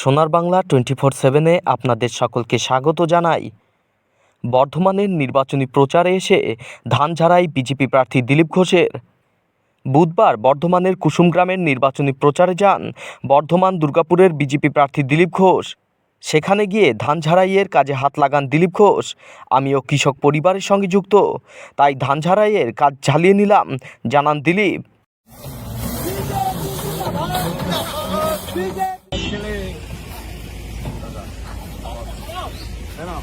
সোনার Bangla twenty four সেভেনে আপনাদের সকলকে স্বাগত জানাই। বর্ধমানের নির্বাচনী প্রচারে এসে ধান ঝাড়াই বিজেপি প্রার্থী দিলীপ ঘোষের। বুধবার বর্ধমানের কুসুমগ্রামের নির্বাচনী প্রচারে যান বর্ধমান দুর্গাপুরের বিজেপি প্রার্থী দিলীপ ঘোষ। সেখানে গিয়ে ধান ঝাড়াইয়ের কাজে হাত লাগান দিলীপ ঘোষ। আমিও কৃষক পরিবারের সঙ্গে যুক্ত, তাই ধান ঝাড়াইয়ের কাজ ঝালিয়ে নিলাম, জানান Dilip. Thấy không?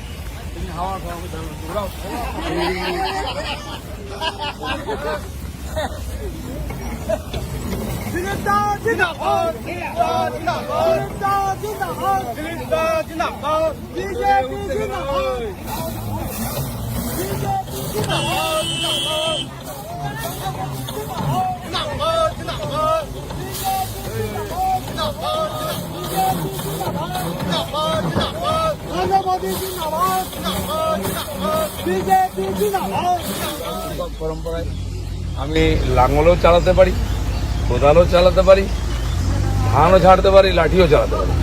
Tính hoa không có được đủ đâu. Chính ta chính đảng ơn, chính ta chính đảng ơn, chính ta chính đảng ơn, chính ta chính đảng ơn, BJP chính đảng ơn, BJP chính đảng ơn, chính đảng ơn, chính đảng ơn, chính đảng ơn, BJP chính đảng ơn, chính đảng ơn, chính đảng ơn, chính đảng ơn, chính đảng ơn জিন্দাবাদ জিন্দাবাদ জিন্দাবাদ। BJP জিন্দাবাদ। পরম্পরায় আমি লাঙলও চালাতে পারি কোদালও চালাতে পারি ধানও ঝাড়তে পারি লাঠিও চালাতে পারি।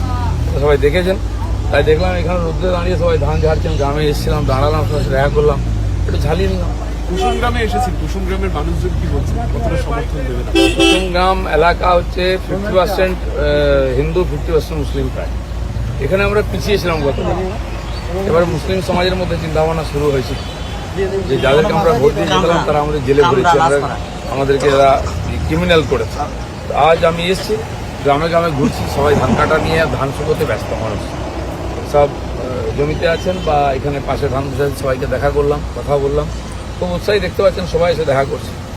সবাই দেখেছেন? তাই দেখলাম এখানে রোদ্রে দাঁড়িয়ে সবাই ধান ঝাড়ছেন গ্রামে এসেছিলাম দাঁড়ালাম সবার সাথে দেখা করলাম একটু ঝালিয়ে নিলাম। কুসুম গ্রামে এসেছেন কুসুম গ্রামের মানুষজন কি বলছেন? কতটা সমর্থন প্রথম গ্রাম এলাকা হচ্ছে fifty percent Hindu fifty percent Muslim প্রায়। এখানে আমরা পিছিয়ে ছিলাম গত এবার মুসলিম সমাজের মধ্যে চিন্তাভাবনা শুরু হয়েছে। যে যাদেরকে আমরা ভোট দিয়ে জিতলাম, তারা আমাদের জেলে ভরেছে আমাদেরকে এরা ক্রিমিনাল করেছে। আজ আমি এসেছি, গ্রামে গ্রামে ঘুরছি, সবাই ধান কাটা নিয়ে ধান শুকোতে ব্যস্ত মানুষ। সব জমিতে আছেন বা এখানে পাশে ধান সবাইকে দেখা করলাম কথা বললাম। খুব উৎসাহী দেখতে পাচ্ছেন, সবাই এসে দেখা করছে।